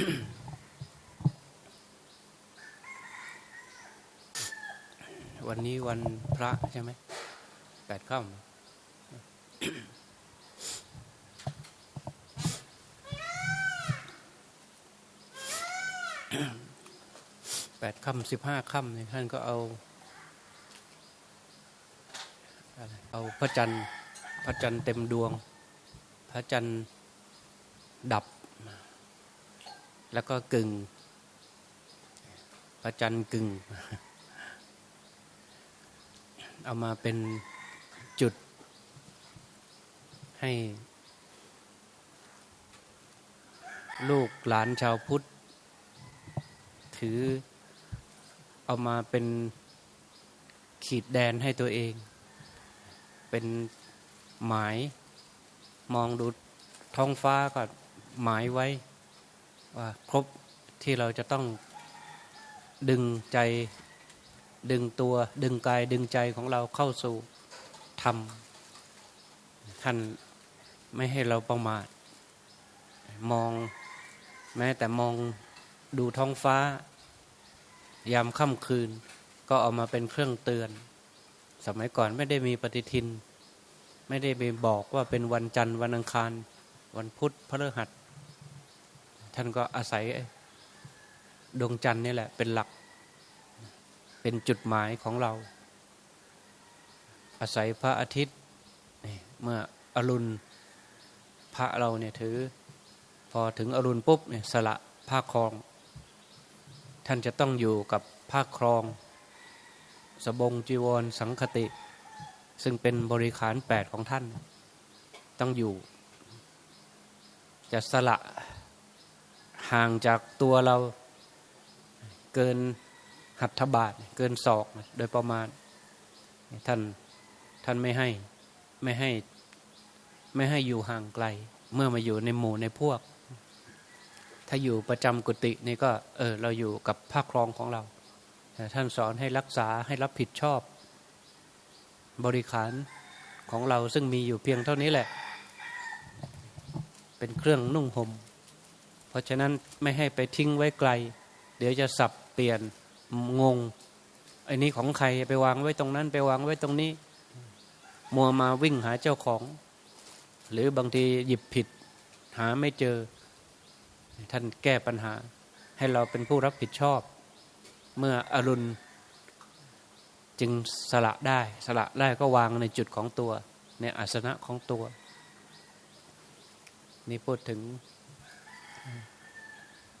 วันนี้วันพระใช่ไหมแปดค่ำแปดค่ำสิบห้าค่ำเนี่ยท่านก็เอาเอาพระจันทร์พระจันทร์เต็มดวง พระจันทร์ดับ แล้วก็กึ่งพระจันทร์กึ่งเอามาเป็นจุดให้ลูกหลานชาวพุทธ ถือเอามาเป็นขีดแดนให้ตัวเอง เป็นหมายมองดูท้องฟ้าก็หมายไว้ ว่าครบที่เราจะต้องดึงใจดึงตัว ดึงกายดึงใจของเราเข้าสู่ธรรมท่านไม่ให้เราประมาทมองแม้แต่มองดูท้องฟ้า ยามค่ำคืน ก็เอามาเป็นเครื่องเตือน สมัยก่อนไม่ได้มีปฏิทิน ไม่ได้ไปบอกว่าเป็นวันจันทร์วันอังคาร วันพุธพฤหัส ท่านก็อาศัยดวงจันทร์นี่แหละ เป็นหลัก เป็นจุดหมายของเรา อาศัยพระอาทิตย์เมื่ออรุณพระเราเนี่ยถือ พอถึงอรุณปุ๊บเนี่ยสละผ้าครอง ท่านจะต้องอยู่กับผ้าครอง สบงจีวรสังคติ ซึ่งเป็นบริขารแปดของท่าน ต้องอยู่ จะสละ ห่างจากตัวเราเกินหัตถบาทเกินศอกโดยประมาณ ท่านท่านไม่ให้ไม่ให้ไม่ให้อยู่ห่างไกล เมื่อมาอยู่ในหมู่ในพวก ถ้าอยู่ประจำกุฏินี่ก็เออเราอยู่กับภาคครองของเราแต่ท่านสอนให้รักษาให้รับผิดชอบ บริขารของเราซึ่งมีอยู่เพียงเท่านี้แหละ เป็นเครื่องนุ่งหม่ม เพราะฉะนั้นไม่ให้ไปทิ้งไว้ไกล เดี๋ยวจะสับเปลี่ยนงงไอ้นี้ของใครไปวางไว้ตรงนั้น ไปวางไว้ตรงนี้ มัวมาวิ่งหาเจ้าของ หรือบางทีหยิบผิด หาไม่เจอ ท่านแก้ปัญหา ให้เราเป็นผู้รับผิดชอบ เมื่ออรุณ จึงสละได้สละได้ก็วางในจุดของตัว ในอาสนะของตัว นี่พูดถึง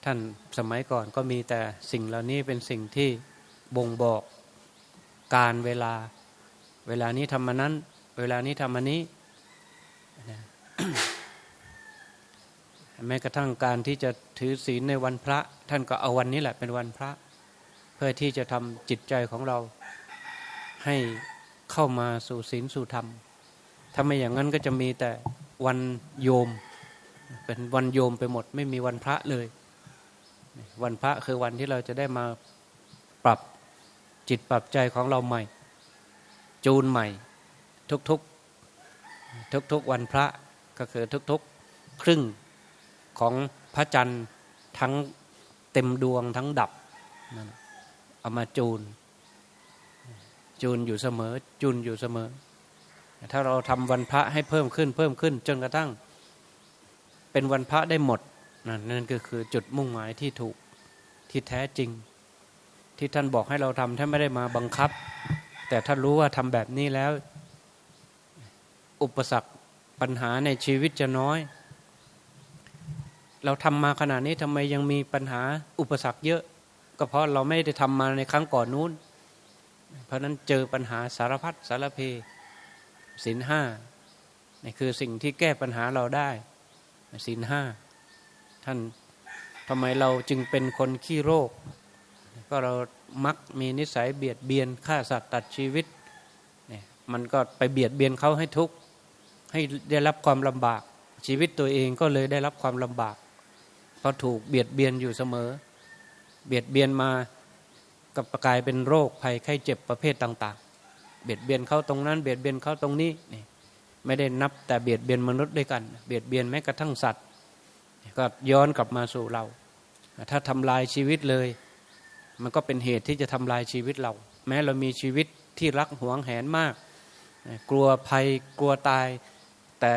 ท่านสมัยก่อนก็มีแต่สิ่งเหล่านี้เป็นสิ่งที่บ่งบอกการเวลา เวลานี้ทำมานั้น เวลานี้ทำมานี้แม้กระทั่งการที่จะถือศีลในวันพระ ท่านก็เอาวันนี้แหละเป็นวันพระ เพื่อที่จะทำจิตใจของเรา ให้เข้ามาสู่ศีลสู่ธรรมถ้าไม่อย่างนั้นก็จะมีแต่วันโยม เป็นวันโยมไปหมด ไม่มีวันพระเลย วันพระคือวันที่เราจะได้มาปรับจิตปรับใจของเราใหม่ จูนใหม่ ทุกๆ ทุกๆวันพระก็คือทุกๆ ครึ่งของพระจันทร์ทั้งเต็มดวงทั้งดับเอามาจูน จูนอยู่เสมอ จูนอยู่เสมอ ถ้าเราทำวันพระให้เพิ่มขึ้นเพิ่มขึ้นจนกระทั่ง เป็นวันพระได้หมด นั่นก็คือจุดมุ่งหมายที่ถูกที่แท้จริง ที่ท่านบอกให้เราทำท่านไม่ได้มาบังคับ แต่ท่านรู้ว่าทำแบบนี้แล้ว อุปสรรคปัญหาในชีวิตจะน้อย เราทำมาขนาดนี้ทำไมยังมีปัญหาอุปสรรคเยอะ ก็เพราะเราไม่ได้ทำมาในครั้งก่อนนู้น เพราะนั้นเจอปัญหาสารพัดสารเพสินห้านี่คือสิ่งที่แก้ปัญหาเราได้สินห้า ท่านทำไมเราจึงเป็นคนขี้โรค ก็เรามักมีนิสัยเบียดเบียนฆ่าสัตว์ตัดชีวิตเนี่ยมันก็ไปเบียดเบียนเขาให้ทุกข์ให้ได้รับความลำบาก ชีวิตตัวเองก็เลยได้รับความลำบากเพราะถูกเบียดเบียนอยู่เสมอ เบียดเบียนมากับกลายเป็นโรคภัยไข้เจ็บประเภทต่าง ๆ เบียดเบียนเขาตรงนั้น เบียดเบียนเขาตรงนี้นี่ไม่ได้นับแต่เบียดเบียนมนุษย์ด้วยกัน เบียดเบียนแม้กระทั่งสัตว์ ก็ย้อนกลับมาสู่เรา ถ้าทำลายชีวิตเลย มันก็เป็นเหตุที่จะทำลายชีวิตเรา แม้เรามีชีวิตที่รักหวงแหนมาก กลัวภัยกลัวตาย แต่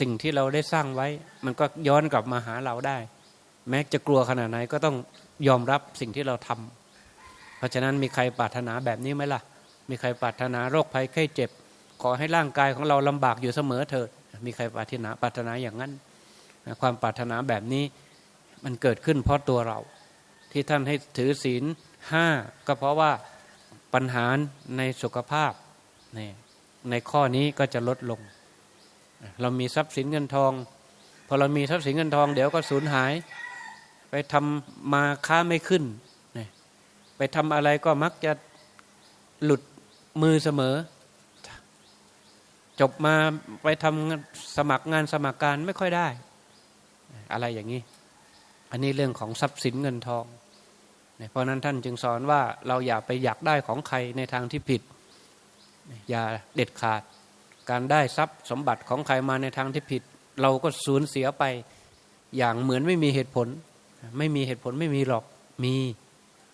สิ่งที่เราได้สร้างไว้ มันก็ย้อนกลับมาหาเราได้ แม้จะกลัวขนาดไหนก็ต้องยอมรับสิ่งที่เราทำเพราะฉะนั้นมีใครปรารถนาแบบนี้ไหมล่ะ มีใครปรารถนาโรคภัยไข้เจ็บ ขอให้ร่างกายของเราลำบากอยู่เสมอเถิดมีใครปรารถนาปรารถนาอย่างนั้น ความปรารถนาแบบนี้มันเกิดขึ้นเพราะตัวเรา ที่ท่านให้ถือศีลห้าก็เพราะว่าปัญหาในสุขภาพในในข้อนี้ก็จะลดลง เรามีทรัพย์สินเงินทอง พอเรามีทรัพย์สินเงินทอง เดี๋ยวก็สูญหาย ไปทำมาค้าไม่ขึ้น ไปทำอะไรก็มักจะหลุดมือเสมอ จบมาไปทำสมัครงานสมัครการไม่ค่อยได้ อะไรอย่างนี้ อันนี้เรื่องของทรัพย์สินเงินทอง เพราะนั้นท่านจึงสอนว่าเราอย่าไปอยากได้ของใครในทางที่ผิด อย่าเด็ดขาด การได้ทรัพย์สมบัติของใครมาในทางที่ผิด เราก็สูญเสียไปอย่างเหมือนไม่มีเหตุผล ไม่มีเหตุผลไม่มีหรอกมี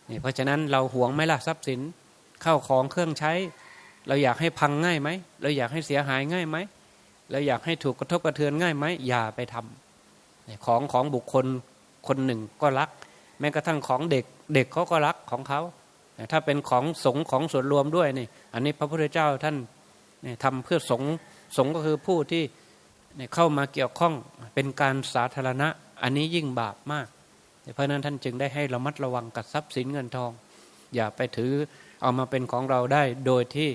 เนี่ยเพราะฉะนั้นเราหวงไหมล่ะทรัพย์สินเข้าของเครื่องใช้ เราอยากให้พังง่ายไหมเราอยากให้เสียหายง่ายไหมเราอยากให้ถูกกระทบกระเทือนง่ายไหมอย่าไปทำ ของของบุคคลคนหนึ่งก็รัก แม้กระทั่งของเด็กเด็กเขาก็รักของเขาถ้าเป็นของสงของส่วนรวมด้วยนี่อันนี้พระพุทธเจ้าท่านทำเพื่อสงสงก็คือผู้ที่เข้ามาเกี่ยวข้องเป็นการสาธารณะ อันนี้ยิ่งบาปมาก เพราะนั้นท่านจึงได้ให้ระมัดระวังกับทรัพย์สินเงินทอง อย่าไปถือเอามาเป็นของเราได้โดยที่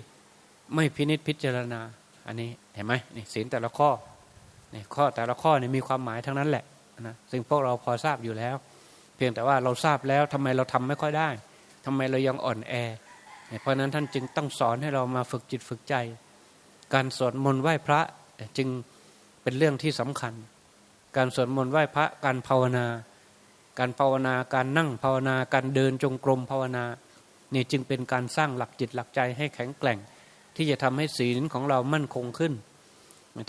ไม่พินิษพิจารณา อันนี้เห็นไหมนี่ศีลแต่ละข้อ นี่ข้อแต่ละข้อเนี่ยมีความหมายทั้งนั้นแหละนะซึ่งพวกเราพอทราบอยู่แล้ว เพียงแต่ว่าเราทราบแล้วทำไมเราทำไม่ค่อยได้ทำไมเรายังอ่อนแอเพราะนั้นท่านจึงต้องสอนให้เรามาฝึกจิตฝึกใจ การสวดมนต์ไหว้พระจึงเป็นเรื่องที่สำคัญ การสวดมนต์ไหว้พระการภาวนา การภาวนาการนั่งภาวนา การเดินจงกรมภาวนานี่จึงเป็นการสร้างหลักจิตหลักใจให้แข็งแกร่ง ที่จะทำให้ศีลของเรามั่นคงขึ้น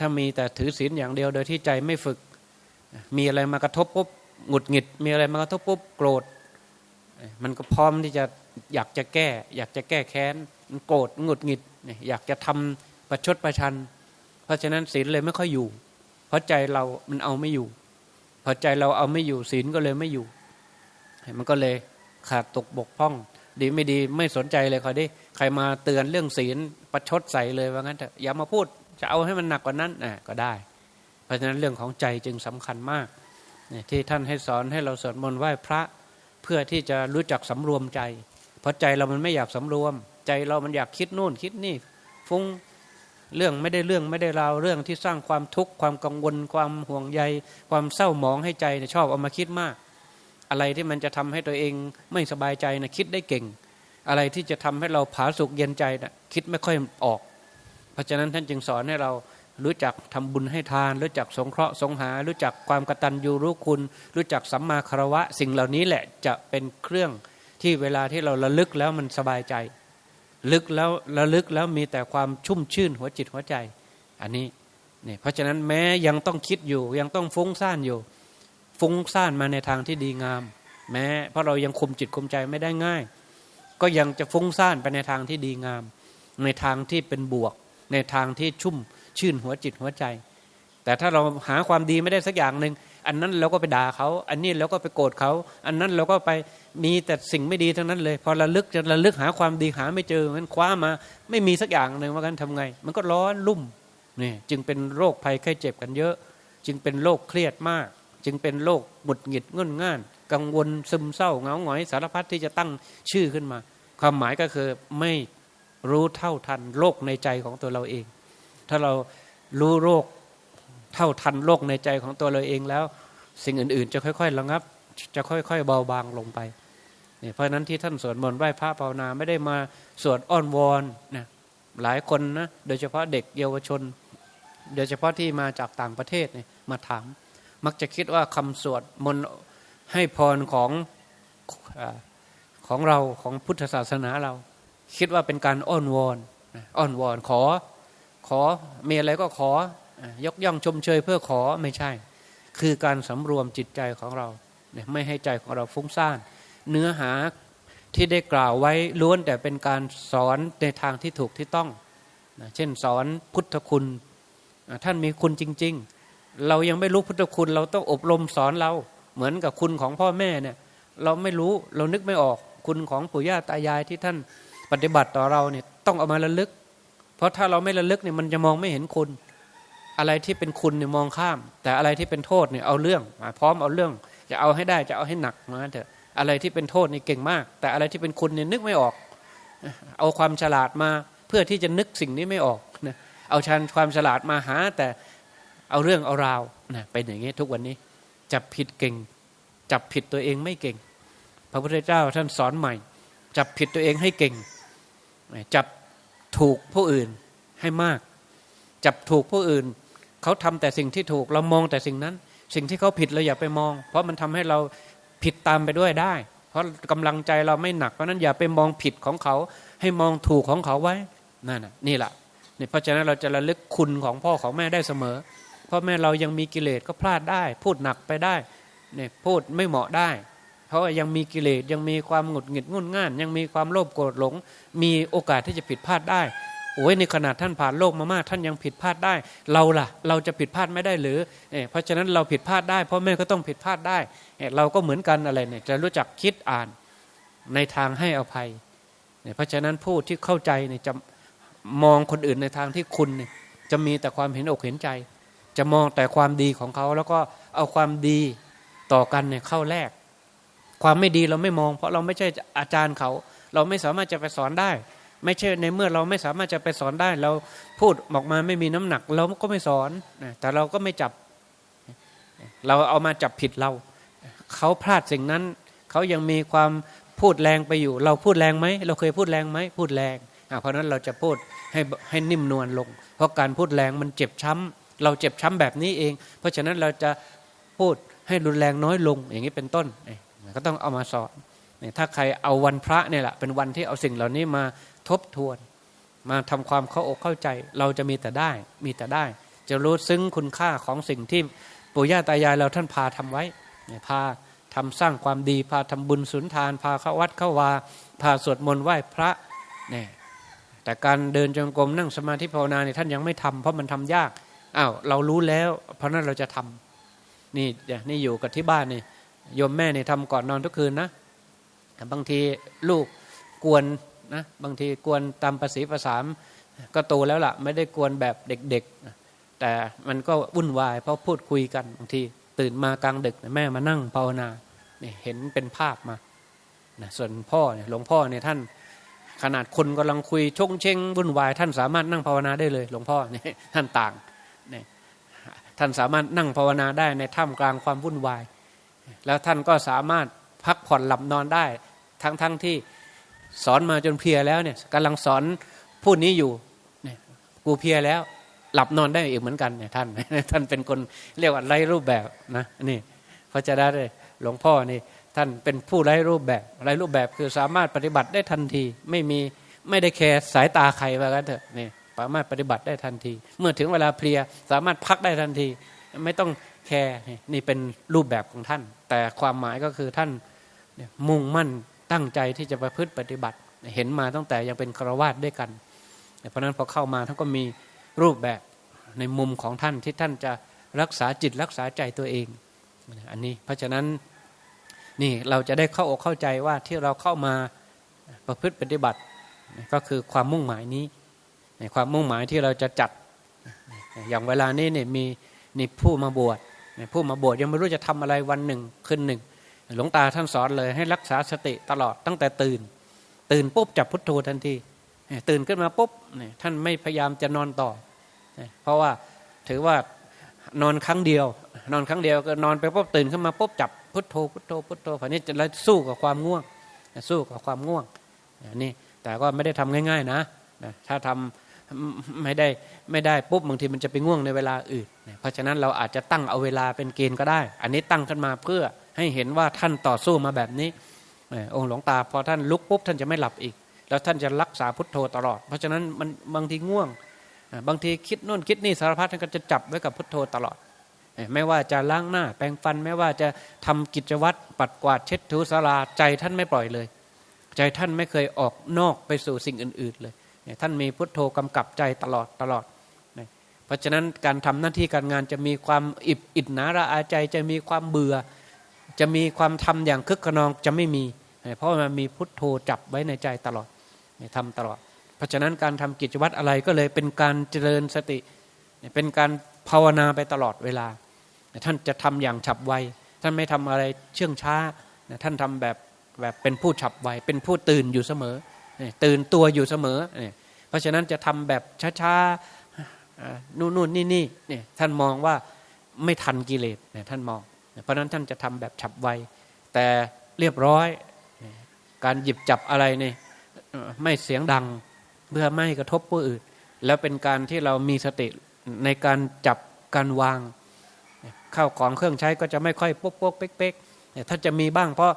ถ้ามีแต่ถือศีลอย่างเดียวโดยที่ใจไม่ฝึก มีอะไรมากระทบปุ๊บหงุดหงิด มีอะไรมากระทบปุ๊บโกรธ มันก็พร้อมที่จะอยากจะแก้ อยากจะแก้แค้นมันโกรธหงุดหงิดอยากจะทำประชดประชัน เพราะฉะนั้นศีลเลยไม่ค่อยอยู่ เพราะใจเรามันเอาไม่อยู่ พอใจเราเอาไม่อยู่ศีลก็เลยไม่อยู่ มันก็เลยขาดตกบกพร่อง ดีไม่ดีไม่สนใจเลยเขาดิใครมาเตือนเรื่องศีลประชดใส่เลยว่างั้นเถอะอย่ามาพูด จะเอาให้มันหนักกว่านั้นอะก็ได้ เพราะฉะนั้นเรื่องของใจจึงสำคัญมากที่ท่านให้สอนให้เราสวดมนต์ไหว้พระเพื่อที่จะรู้จักสำรวมใจ เพราะใจเรามันไม่อยากสำรวม ใจเรามันอยากคิดนู่นคิดนี่ ฟุ้งเรื่องไม่ได้เรื่องไม่ได้ราวเรื่องที่สร้างความทุกข์ความกังวล ความห่วงใย ความเศร้าหมองให้ใจชอบเอามาคิดมาก อะไรที่มันจะทำให้ตัวเองไม่สบายใจนะคิดได้เก่ง อะไรที่จะทำให้เราผาสุกเย็นใจนะคิดไม่ค่อยออก ราะฉะนั้นท่านจึงสอนให้เรารู้จักทำบุญให้ทาน รู้จักสงเคราะห์สงหา รู้จักความกตัญญูรู้คุณ รู้จักสัมมาคารวะ สิ่งเหล่านี้แหละจะเป็นเครื่องที่เวลาที่เราระลึกแล้วมันสบายใจ ลึกแล้วระลึกแล้วมีแต่ความชุ่มชื่นหัวจิตหัวใจ อันนี้เนี่ยเพราะฉะนั้นแม้ยังต้องคิดอยู่ยังต้องฟุ้งซ่านอยู่ ฟุ้งซ่านมาในทางที่ดีงาม แม้เพราะเรายังคุมจิตคุมใจไม่ได้ง่าย ก็ยังจะฟุ้งซ่านไปในทางที่ดีงาม ในทางที่เป็นบวก ในทางที่ชุ่มชื่นหัวจิตหัวใจ แต่ถ้าเราหาความดีไม่ได้สักอย่างหนึ่งอันนั้นเราก็ไปด่าเขา อันนี้เราก็ไปโกรธเขา อันนั้นเราก็ไปมีแต่สิ่งไม่ดีทั้งนั้นเลย พอระลึกจะระลึกหาความดีหาไม่เจอมันคว้ามา ไม่มีสักอย่างหนึ่งว่ากันทำไง มันก็ร้อนลุ่มนี่จึงเป็นโรคภัยไข้เจ็บกันเยอะ จึงเป็นโรคเครียดมาก จึงเป็นโรคหงุดหงิดงุนง่าน กังวลซึมเศร้าเหงาหงอยสารพัดที่จะตั้งชื่อขึ้นมา ความหมายก็คือไม่ รู้เท่าทันโรคในใจของตัวเราเอง ถ้าเรารู้โรคเท่าทันโรคในใจของตัวเราเองแล้ว สิ่งอื่นๆ จะค่อยๆระงับ จะค่อยๆเบาบางลงไปเนี่ยเพราะนั้นที่ท่านสวดมนต์ไหว้พระภาวนาไม่ได้มาสวดอ้อนวอนนะหลายคนนะโดยเฉพาะเด็กเยาวชน โดยเฉพาะที่มาจากต่างประเทศเนี่ยมาถาม มักจะคิดว่าคำสวดมนต์ให้พรของของเราของพุทธศาสนาเรา คิดว่าเป็นการอ้อนวอนอ้อนวอนขอขอมีอะไรก็ขอยกย่องชมเชยเพื่อขอไม่ใช่ คือการสำรวมจิตใจของเรา ไม่ให้ใจของเราฟุ้งซ่าน เนื้อหาที่ได้กล่าวไว้ล้วนแต่เป็นการสอนในทางที่ถูกที่ต้อง เช่นสอนพุทธคุณ ท่านมีคุณจริง ๆ เรายังไม่รู้พุทธคุณ เราต้องอบรมสอนเราเหมือนกับคุณของพ่อแม่เนี่ย เราไม่รู้เรานึกไม่ออกคุณของปู่ย่าตายายที่ท่าน ปฏิบัติต่อเราเนี่ยต้องเอามาระลึก เพราะถ้าเราไม่ระลึกเนี่ยมันจะมองไม่เห็นคุณ อะไรที่เป็นคุณเนี่ยมองข้าม แต่อะไรที่เป็นโทษเนี่ยเอาเรื่องมาพร้อมเอาเรื่อง จะเอาให้ได้จะเอาให้หนักมาเถอะอะไรที่เป็นโทษนี่เก่งมาก แต่อะไรที่เป็นคุณเนี่ยนึกไม่ออก เอาความฉลาดมาเพื่อที่จะนึกสิ่งนี้ไม่ออกนะเอาชันความฉลาดมาหา แต่เอาเรื่องเอาราวนะเป็นอย่างนี้ทุกวันนี้จับผิดเก่ง จับผิดตัวเองไม่เก่ง พระพุทธเจ้าท่านสอนใหม่ จับผิดตัวเองให้เก่ง จับถูกผู้อื่นให้มาก จับถูกผู้อื่น เขาทำแต่สิ่งที่ถูกเรามองแต่สิ่งนั้น สิ่งที่เขาผิดเราอย่าไปมอง เพราะมันทำให้เราผิดตามไปด้วยได้ เพราะกำลังใจเราไม่หนักเพราะนั้นอย่าไปมองผิดของเขา ให้มองถูกของเขาไว้นั่นนี่แหละนี่เพราะฉะนั้นเราจะระลึกคุณของพ่อของแม่ได้เสมอพ่อแม่เรายังมีกิเลสก็พลาดได้ พูดหนักไปได้เนี่ยพูดไม่เหมาะได้ เพราะยังมีกิเลสยังมีความหงุดหงิดงุนง่าน ยังมีความโลภโกรธหลง มีโอกาสที่จะผิดพลาดได้โอ้ยในขนาดท่านผ่านโลกมามากท่านยังผิดพลาดได้ เราล่ะ เราจะผิดพลาดไม่ได้หรือเนี่ยเพราะฉะนั้นเราผิดพลาดได้พ่อแม่ก็ต้องผิดพลาดได้เนี่ยเราก็เหมือนกันอะไรเนี่ยจะรู้จักคิดอ่านในทางให้อภัยเนี่ยเพราะฉะนั้นผู้ที่เข้าใจเนี่ยจะมองคนอื่นในทางที่คุณเนี่ยจะมีแต่ความเห็นอกเห็นใจ จะมองแต่ความดีของเขาแล้วก็เอาความดีต่อกันเนี่ยเข้าแลก ความไม่ดีเราไม่มอง เพราะเราไม่ใช่อาจารย์เขา เราไม่สามารถจะไปสอนได้ ไม่ใช่ในเมื่อเราไม่สามารถจะไปสอนได้ เราพูดออกมาไม่มีน้ำหนัก เราก็ไม่สอนแต่เราก็ไม่จับ เราเอามาจับผิดเรา เขาพลาดสิ่งนั้น เขายังมีความพูดแรงไปอยู่ เราพูดแรงไหมเราเคยพูดแรงไหมพูดแรงเพราะนั้นเราจะพูดให้ให้นิ่มนวลลง เพราะการพูดแรงมันเจ็บช้ำ เราเจ็บช้ำแบบนี้เอง เพราะฉะนั้นเราจะพูดให้รุนแรงน้อยลงอย่างนี้เป็นต้น ก็ต้องเอามาสอนถ้าใครเอาวันพระเนี่ยแหละเป็นวันที่เอาสิ่งเหล่านี้มาทบทวน มาทำความเข้าอกเข้าใจ เราจะมีแต่ได้มีแต่ได้ จะรู้ซึ้งคุณค่าของสิ่งที่ปู่ย่าตายายเราท่านพาทำไว้พาทำสร้างความดีพาทำบุญสุนทาน พาเข้าวัดเข้าวา พาสวดมนต์ไหว้พระเนี่ยแต่การเดินจงกรมนั่งสมาธิภาวนาเนี่ยท่านยังไม่ทำเพราะมันทำยากอ้าวเรารู้แล้ว เพราะนั้นเราจะทำนี่นี่อยู่กับที่บ้านนี่ โยมแม่เนี่ยทำก่อนนอนทุกคืนนะบางทีลูกกวนนะบางทีกวนตามภาษีภาษามก็โตแล้วล่ะ ไม่ได้กวนแบบเด็กๆ แต่มันก็วุ่นวาย เพราะพูดคุยกันบางทีตื่นมากลางดึกแม่มานั่งภาวนาเนี่ยเห็นเป็นภาพมานะส่วนพ่อเนี่ยหลวงพ่อเนี่ยท่านขนาดคนกำลังคุยชงเชงวุ่นวาย ท่านสามารถนั่งภาวนาได้เลย หลวงพ่อเนี่ยท่านต่างเนี่ยท่านสามารถนั่งภาวนาได้ในท่ามกลางความวุ่นวาย แล้วท่านก็สามารถพักผ่อนหลับนอนได้ ทั้งๆทที่สอนมาจนเพียแล้วเนี่ยกำลังสอนผู้นี้อยู่เนี่ยกูเพียแล้ว หลับนอนได้อีกเหมือนกันเนี่ยท่าน ท่านเป็นคนเรียกว่าไร้รูปแบบนะนี่พระเจ้าได้หลวงพ่อนี่ท่านเป็นผู้ไร้รูปแบบไร้รูปแบบคือสามารถปฏิบัติได้ทันที ไม่มีไม่ได้แคร์สายตาใครว่ากันเถอะนี่สามารถปฏิบัติได้ทันที เมื่อถึงเวลาเพลียสามารถพักได้ทันที ไม่ต้อง แคร์นี่เป็นรูปแบบของท่าน แต่ความหมายก็คือท่านมุ่งมั่นตั้งใจที่จะประพฤติปฏิบัติ เห็นมาตั้งแต่ยังเป็นครวาสด้วยกัน เพราะนั้นพอเข้ามาท่านก็มีรูปแบบในมุมของท่านที่ท่านจะรักษาจิตรักษาใจตัวเอง อันนี้เพราะฉะนั้นนี่เราจะได้เข้าอกเข้าใจว่าที่เราเข้ามาประพฤติปฏิบัติก็คือความมุ่งหมายนี้ความมุ่งหมายที่เราจะจัดอย่างเวลานี้เนี่ยมีนี่ผู้มาบวช ผู้มาบวชยังไม่รู้จะทำอะไรวันหนึ่งคืนหนึ่ง หลวงตาท่านสอนเลยให้รักษาสติตลอดตั้งแต่ตื่น ตื่นปุ๊บจับพุทโธทันทีตื่นขึ้นมาปุ๊บท่านไม่พยายามจะนอนต่อ เพราะว่าถือว่านอนครั้งเดียว นอนครั้งเดียวก็นอนไปปุ๊บตื่นขึ้นมาปุ๊บจับพุทโธพุทโธพุทโธฝันนี้จะสู้กับความง่วง สู้กับความง่วงนี่แต่ก็ไม่ได้ทำง่าย ๆนะถ้าทำ ไม่ได้ไม่ได้ปุ๊บบางทีมันจะไปง่วงในเวลาอื่น เพราะฉะนั้นเราอาจจะตั้งเอาเวลาเป็นเกณฑ์ก็ได้ อันนี้ตั้งขึ้นมาเพื่อให้เห็นว่าท่านต่อสู้มาแบบนี้องค์หลวงตาพอท่านลุกปุ๊บท่านจะไม่หลับอีก แล้วท่านจะรักษาพุทโธตลอด เพราะฉะนั้นมันบางทีง่วง บางทีคิดนู่นคิดนี่สารพัดท่านก็จะจับไว้กับพุทโธตลอด ไม่ว่าจะล้างหน้าแปรงฟันไม่ว่าจะทำกิจวัตรปัดกวาดเช็ดถูสาราใจท่านไม่ปล่อยเลย ใจท่านไม่เคยออกนอกไปสู่สิ่งอื่น ๆเลย ท่านมีพุทโธกำกับใจตลอดตลอด เพราะฉะนั้นการทำหน้าที่การงานจะมีความอิบอิดหนาระอาใจจะมีความเบื่อ จะมีความทำอย่างคึกขนองจะไม่มี เพราะมันมีพุทโธจับไว้ในใจตลอดทำตลอด เพราะฉะนั้นการทำกิจวัตรอะไรก็เลยเป็นการเจริญสติ เป็นการภาวนาไปตลอดเวลา ท่านจะทำอย่างฉับไว ท่านไม่ทำอะไรเชื่องช้า ท่านทำแบบแบบเป็นผู้ฉับไว เป็นผู้ตื่นอยู่เสมอ ตื่นตัวอยู่เสมอ เพราะฉะนั้นจะทำแบบช้าๆนู่นนู่นนี่นี่เนี่ยท่านมองว่าไม่ทันกิเลสเนี่ยท่านมอง เพราะนั้นท่านจะทำแบบฉับไว แต่เรียบร้อย การหยิบจับอะไรเนี่ยไม่เสียงดังเพื่อไม่กระทบผู้อื่น แล้วเป็นการที่เรามีสติในการจับการวางข้าวของเครื่องใช้ก็จะไม่ค่อยปุ๊กปุ๊กเป๊กเป๊กถ้าจะมีบ้างเพราะ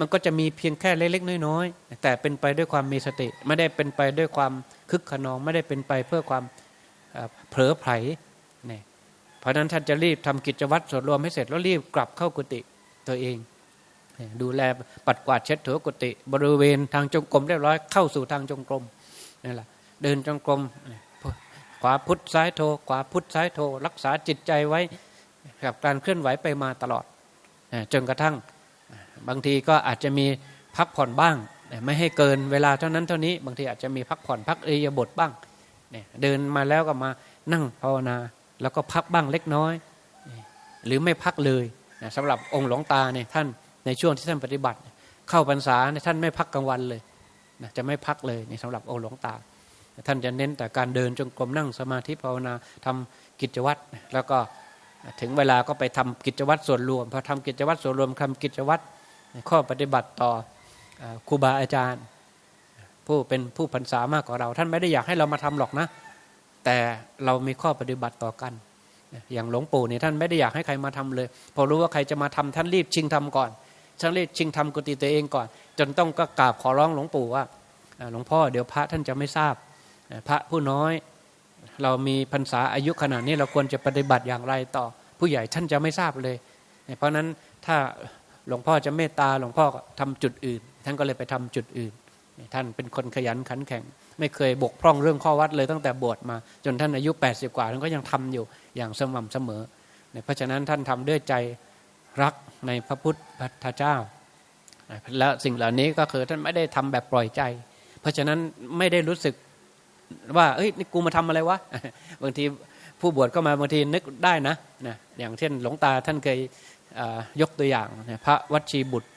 มันก็จะมีเพียงแค่เล็กๆน้อยๆแต่เป็นไปด้วยความมีสติ ไม่ได้เป็นไปด้วยความ คึกขนองไม่ได้เป็นไปเพื่อความเผลอไผลเนี่ยเพราะนั้นท่านจะรีบทำกิจวัตรส่วนรวมให้เสร็จแล้วรีบกลับเข้ากุฏิตัวเอง ดูแลปัดกวาดเช็ดถูกุฏิบริเวณทางจงกรมเรียบร้อยเข้าสู่ทางจงกรมนี่แหละเดินจงกรมขวาพุทธซ้ายโทขวาพุทธซ้ายโทรักษาจิตใจไว้กับการเคลื่อนไหวไปมาตลอดจนกระทั่งบางทีก็อาจจะมีพักผ่อนบ้าง ไม่ให้เกินเวลาเท่านั้นเท่านี้ บางทีอาจจะมีพักผ่อนพักเอียบทบ้างเดินมาแล้วก็มานั่งภาวนา แล้วก็พักบ้างเล็กน้อย หรือไม่พักเลยสำหรับองค์หลวงตาเนี่ยท่านในช่วงที่ท่านปฏิบัติ เข้าพรรษาท่านไม่พักกลางวันเลยจะไม่พักเลยในสำหรับองค์หลวงตา ท่านจะเน้นแต่การเดินจงกรมนั่งสมาธิภาวนาทำกิจวัตรแล้วก็ถึงเวลาก็ไปทำกิจวัตรส่วนรวมพอทำกิจวัตรส่วนรวมทำกิจวัตรข้อปฏิบัติต่อ ครูบาอาจารย์ ผู้เป็นผู้พรรษามากกว่าเรา ท่านไม่ได้อยากให้เรามาทำหรอกนะ แต่เรามีข้อปฏิบัติต่อกัน อย่างหลวงปู่เนี่ยท่านไม่ได้อยากให้ใครมาทำเลย พอรู้ว่าใครจะมาทำท่านรีบชิงทำก่อนท่านรีบชิงทำกุฏิตัวเองก่อน จนต้องก็กราบขอร้องหลวงปู่ว่าหลวงพ่อเดี๋ยวพระท่านจะไม่ทราบ พระผู้น้อยเรามีพรรษาอายุขนาดนี้เราควรจะปฏิบัติอย่างไรต่อ ผู้ใหญ่ท่านจะไม่ทราบเลย เพราะนั้นถ้าหลวงพ่อจะเมตตาหลวงพ่อทำจุดอื่น ท่านก็เลยไปทำจุดอื่น ท่านเป็นคนขยันขันแข็ง ไม่เคยบกพร่องเรื่องข้อวัดเลยตั้งแต่บวชมา จนท่านอายุ 80 กว่าท่านก็ยังทำอยู่อย่างสม่ำเสมอ เพราะฉะนั้นท่านทำด้วยใจรักในพระพุทธพระเจ้า และสิ่งเหล่านี้ก็คือท่านไม่ได้ทำแบบปล่อยใจ เพราะฉะนั้นไม่ได้รู้สึกว่า เอ้ยนี่กูมาทำอะไรวะ บางทีผู้บวชก็มาบางทีนึกได้นะนะอย่างเช่นหลวงตาท่านเคยยกตัวอย่างพระวัชีบุตร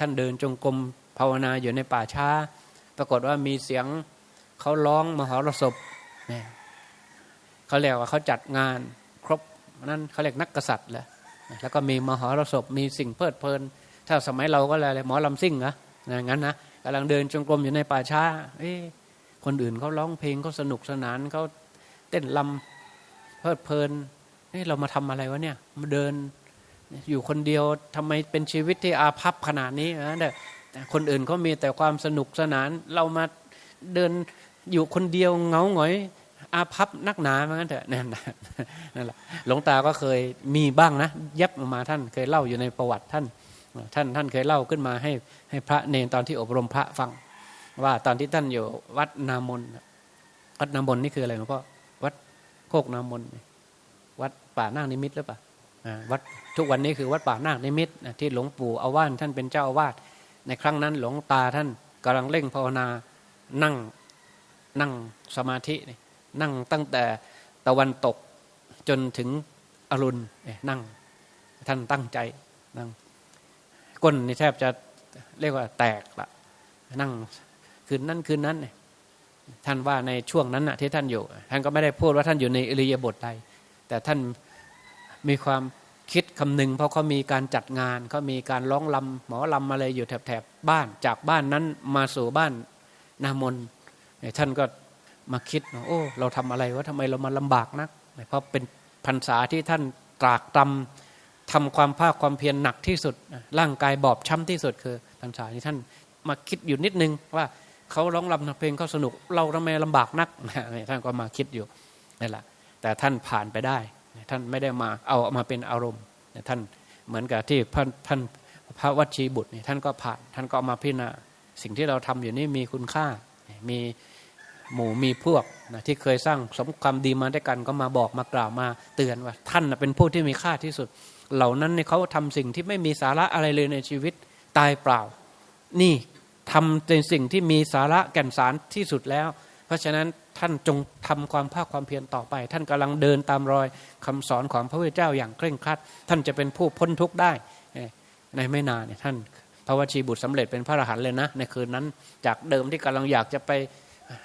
ท่านเดินจงกรม ภาวนาอยู่ในป่าช้า ปรากฏว่ามีเสียงเขาร้องมหรสพเขาเรียกว่าเขาจัดงานครบนั่นเขาเรียกนักกษัตริย์แหละแล้วก็มีมหรสพมีสิ่งเพลิดเพลิน ถ้าสมัยเราก็อะไรหมอลำซิ่งนะอย่างนั้นนะกำลังเดินจงกรมอยู่ในป่าช้า เอ้คนอื่นเขาร้องเพลงเขาสนุกสนานเขาเต้นลำเพลิดเพลินเฮ้เรามาทำอะไรวะเนี่ยมาเดินอยู่คนเดียวทำไมเป็นชีวิตที่อาภัพขนาดนี้นะแต่ คนอื่นเขามีแต่ความสนุกสนาน เรามาเดินอยู่คนเดียวเงาหงอย อาภัพนักหนาเหมือนกันเถอะนั่นนั่นแหละหลวงตาก็เคยมีบ้างนะยับออกมาท่านเคยเล่าอยู่ในประวัติท่าน ท่านท่านเคยเล่าขึ้นมาให้ให้พระเนรตอนที่อบรมพระฟัง ว่าตอนที่ท่านอยู่วัดนามนวัดนามนนี่คืออะไรหลวงพ่อวัดโคกนามนวัดป่านาคนิมิตหรือเปล่าวัดทุกวันนี้คือวัดป่านาคนิมิตที่หลวงปู่อาว่านท่านเป็นเจ้าอาวาส ในครั้งนั้นหลวงตาท่านกำลังเร่งภาวนานั่งนั่งสมาธินั่งตั้งแต่ตะวันตกจนถึงอรุณนั่งท่านตั้งใจนั่งก้นนี่แทบจะเรียกว่าแตกละนั่งคืนนั้นคืนนั้นท่านว่าในช่วงนั้นนะที่ท่านอยู่ ท่านก็ไม่ได้พูดว่าท่านอยู่ในอริยบทใดแต่ท่านมีความ คิดคำนึง เพราะเขามีการจัดงานเขามีการร้องลำหมอลำอะไรอยู่แถบๆบ้านจากบ้านนั้นมาสู่บ้านนามนท่านก็มาคิดโอ้ เราทำอะไรวะทำไมเรามาลำบากนัก เพราะเป็นพรรษาที่ท่านตรากตำทำความภาคความเพียรหนักที่สุด ร่างกายบอบช้ำที่สุดคือพรรษาที่ท่านมาคิดอยู่นิดนึงว่าเขาร้องลำเพลงเขาสนุก เราทำไมลำบากนักท่านก็มาคิดอยู่นี่แหละแต่ท่านผ่านไปได้ ท่านไม่ได้มาเอามาเป็นอารมณ์ท่านเหมือนกับที่ท่านท่านพระวัชีบุตรนี่ท่านก็ผ่านท่านก็มาพิจารณาสิ่งที่เราทำอยู่นี่มีคุณค่า มีหมู่มีพวกนะที่เคยสร้างสมความดีมาด้วยกันก็มาบอกมากล่าวมาเตือนว่า ท่านเป็นผู้ที่มีค่าที่สุด เหล่านั้นเนี่ยเขาทำสิ่งที่ไม่มีสาระอะไรเลยในชีวิตตายเปล่า นี่ทำในสิ่งที่มีสาระแก่นสารที่สุดแล้ว ราะฉะนั้นท่านจงทำความภาคความเพียรต่อไป ท่านกำลังเดินตามรอยคำสอนของพระพุทธเจ้าอย่างเคร่งครัด ท่านจะเป็นผู้พ้นทุกข์ได้ในไม่นานเนี่ยท่านพระวชีบุตรสำเร็จเป็นพระอรหันต์เลยนะในคืนนั้นจากเดิมที่กำลังอยากจะไป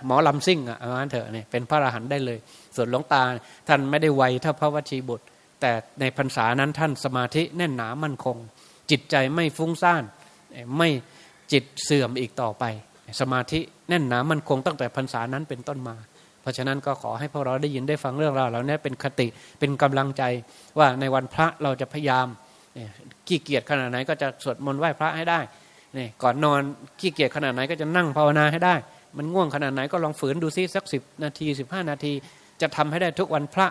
หมอลำซิ่งอะอาเถอะเนี่ยเป็นพระอรหันต์ได้เลย ส่วนหลวงตาท่านไม่ได้ไวเท่าพระวชีบุตร แต่ในพรรษานั้นท่านสมาธิแน่นหนามั่นคง จิตใจไม่ฟุ้งซ่านไม่จิตเสื่อมอีกต่อไป สมาธิแน่นหนามันคงตั้งแต่พรรษานั้นเป็นต้นมา เพราะฉะนั้นก็ขอให้พวกเราได้ยินได้ฟังเรื่องราวเหล่านี้เป็นคติเป็นกำลังใจว่าในวันพระเราจะพยายามขี้เกียจขนาดไหนก็จะสวดมนต์ไหว้พระให้ได้นี่ก่อนนอนขี้เกียจขนาดไหนก็จะนั่งภาวนาให้ได้ มันง่วงขนาดไหนก็ลองฝืนดูซิสักสิบนาทีสิบห้านาที จะทำให้ได้ทุกวันพระ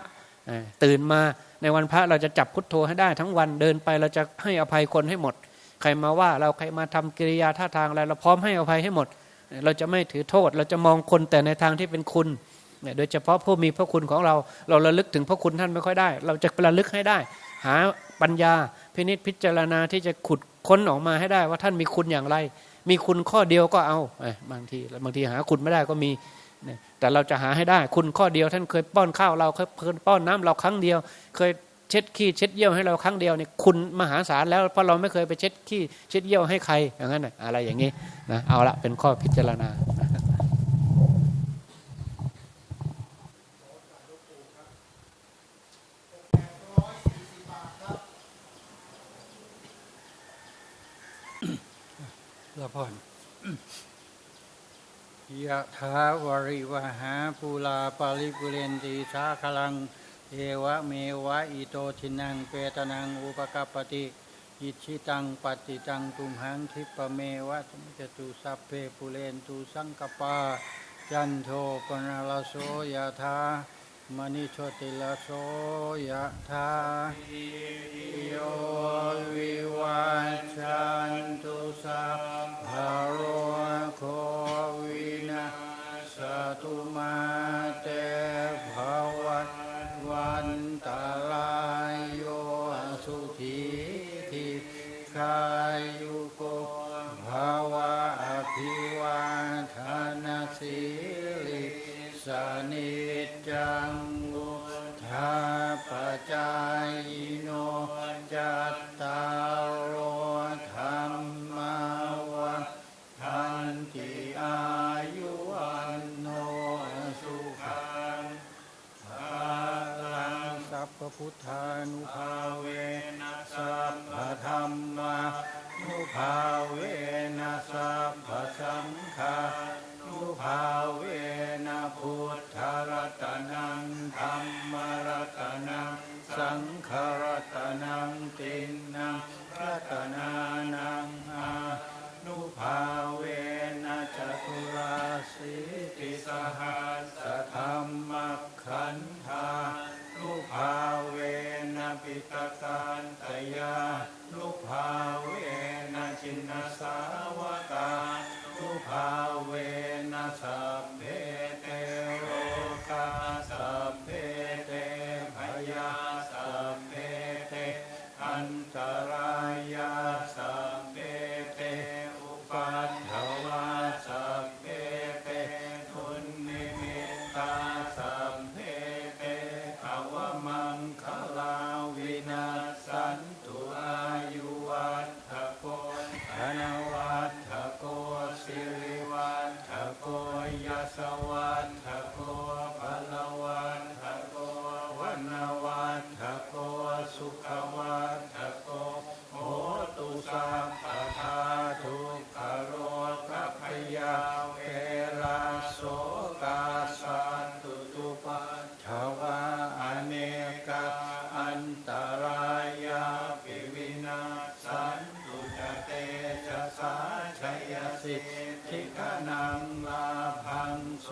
ตื่นมาในวันพระเราจะจับพุทโธให้ได้ทั้งวันเดินไปเราจะให้อภัยคนให้หมด ใครมาว่าเราใครมาทำกิริยาท่าทางอะไรเราพร้อมให้อภัยให้หมด เราจะไม่ถือโทษ เราจะมองคนแต่ในทางที่เป็นคุณโดยเฉพาะผู้มีพระคุณของเรา เราระลึกถึงพระคุณท่านไม่ค่อยได้ เราจะระลึกให้ได้ หาปัญญาพินิษพิจารณาที่จะขุดค้นออกมาให้ได้ว่าท่านมีคุณอย่างไร มีคุณข้อเดียวก็เอาบางทีบางทีหาคุณไม่ได้ก็มีแต่เราจะหาให้ได้ คุณข้อเดียวท่านเคยป้อนข้าวเราเคยป้อนน้ำเราครั้งเดียว เคย เช็ดขี้เช็ดเยี่ยวให้เราครั้งเดียวเนี่ยคุณมหาศาลแล้วเพราะเราไม่เคยไปเช็ดขี้เช็ดเยี่ยวให้ใครอย่างนั้นอะไรอย่างนี้นะเอาละเป็นข้อพิจารณาละพรยะถาวริวหาปูลาปาริปุเรนตีสาคลัง เอวะเมวะอิโตทินังเปตนังอุปกปติ อิชิตังปฏิตังตุมหังคิปเมวะสมจตุสัพเพปุเรนตุสังกปา จันโทปนาลโสยะถามณิโชติลโสยะถาโยวิวัชันตุสัพพะโรโค ทานาสิลิสนิจังุทาปจายโนจัตตารโธรรมวันทันติอายุวันโนสุขังภาลังสัพพุทธานุภา ขรัตนังตินนังรัตนานังอานุภาเวนะจตุราสิติสหัสธรรมขันธานุภาเวนะปิตตันตยานุภาเว สุขวัฏโกโหตุสัพพทาทุกขโรคพยาเวลาโสกาสันตุตุปัฏฐวาอเนกาอันตรายาปิวินาสันตุจเตจสาชัยสิทธิกนังลาพังโส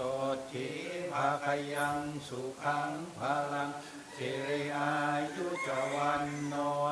ทิภาคยังสุขังพลังเทสิริอาย วันโน